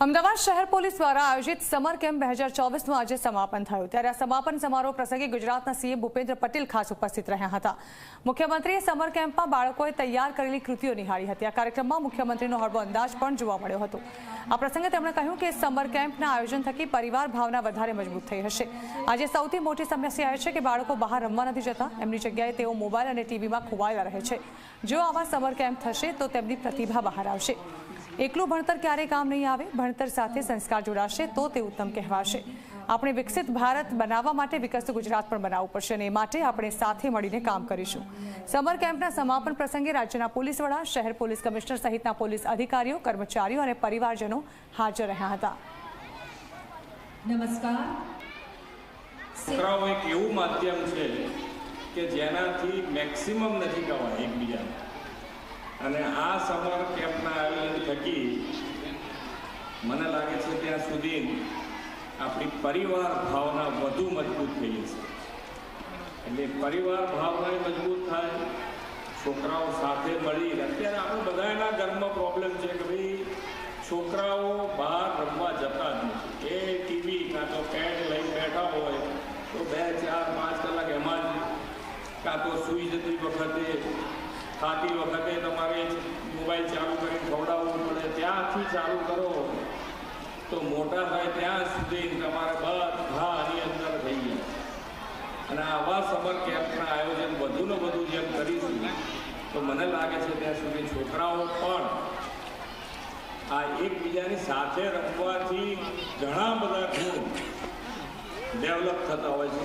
અમદાવાદ શહેર પોલીસ દ્વારા આયોજિત સમર કેમ્પ બે હજાર ચોવીસનું આજે સમાપન થયું. ત્યારે આ સમાપન સમારોહ પ્રસંગે ગુજરાતના સીએમ ભૂપેન્દ્ર પટેલ ખાસ ઉપસ્થિત રહ્યા હતા. મુખ્યમંત્રીએ સમર કેમ્પમાં બાળકોએ તૈયાર કરેલી કૃતિઓ નિહાળી હતી. આ કાર્યક્રમમાં મુખ્યમંત્રીનો હળવો અંદાજ પણ જોવા મળ્યો હતો. આ પ્રસંગે તેમણે કહ્યું કે સમર કેમ્પના આયોજન થકી પરિવાર ભાવના વધારે મજબૂત થઈ હશે. આજે સૌથી મોટી સમસ્યા એ છે કે બાળકો બહાર રમવા નથી જતા. એમની જગ્યાએ તેઓ મોબાઈલ અને ટીવીમાં ખોવાયેલા રહે છે. જો આવા સમર કેમ્પ થશે તો તેમની પ્રતિભા બહાર આવશે. એકલું ભણતર ક્યારેય કામ નહીં આવે ભણતર સાથે સંસ્કાર જોડાશે તો તે ઉત્તમ કહેવાશે. આપણે વિકસિત ભારત બનાવવા માટે વિકસિત ગુજરાત પણ બનાવવું પડશે અને એ માટે આપણે સાથે મળીને કામ કરીશું. સમર કેમ્પના સમાપન પ્રસંગે રાજ્યના પોલીસ વડા શહેર પોલીસ કમિશનર સહિતના પોલીસ અધિકારીઓ કર્મચારીઓ અને પરિવારજનો હાજર રહ્યા હતા. નમસ્કાર. છોકરાઓ એક એવું માધ્યમ છે કે જેનાથી મેક્સિમમ નથી કહેવાય એકબીજા અને આ સમર થકી મને લાગે છે ત્યાં સુધી આપણી પરિવાર ભાવના વધુ મજબૂત થઈ છે એટલે પરિવાર ભાવના મજબૂત થાય, છોકરાઓ સાથે મળી, અત્યારે આપણે બધાના ઘરમાં પ્રોબ્લેમ છે કે ભાઈ છોકરાઓ બહાર રમવા જતા જ નથી. એ ટીવી કાં તો પેડ લઈ બેઠા હોય, તો બે, ચાર, પાંચ કલાક એમાં જ કાં તો સૂઈ જતી વખતે, ખાતી વખતે તમારે મોબાઈલ ચાલુ કરીને ખવડાવવું પડે ત્યાંથી ચાલુ કરો, તો મોટા થાય ત્યાં સુધી તમારે બધા આની અંદર થઈ ગયા. અને આવા સમર કેમ્પના આયોજન વધુને વધુ જેમ કરીશું, તો મને લાગે છે ત્યાં સુધી છોકરાઓ પણ આ એકબીજાની સાથે રમવાથી ઘણા બધા ગુણ ડેવલપ થતા હોય છે.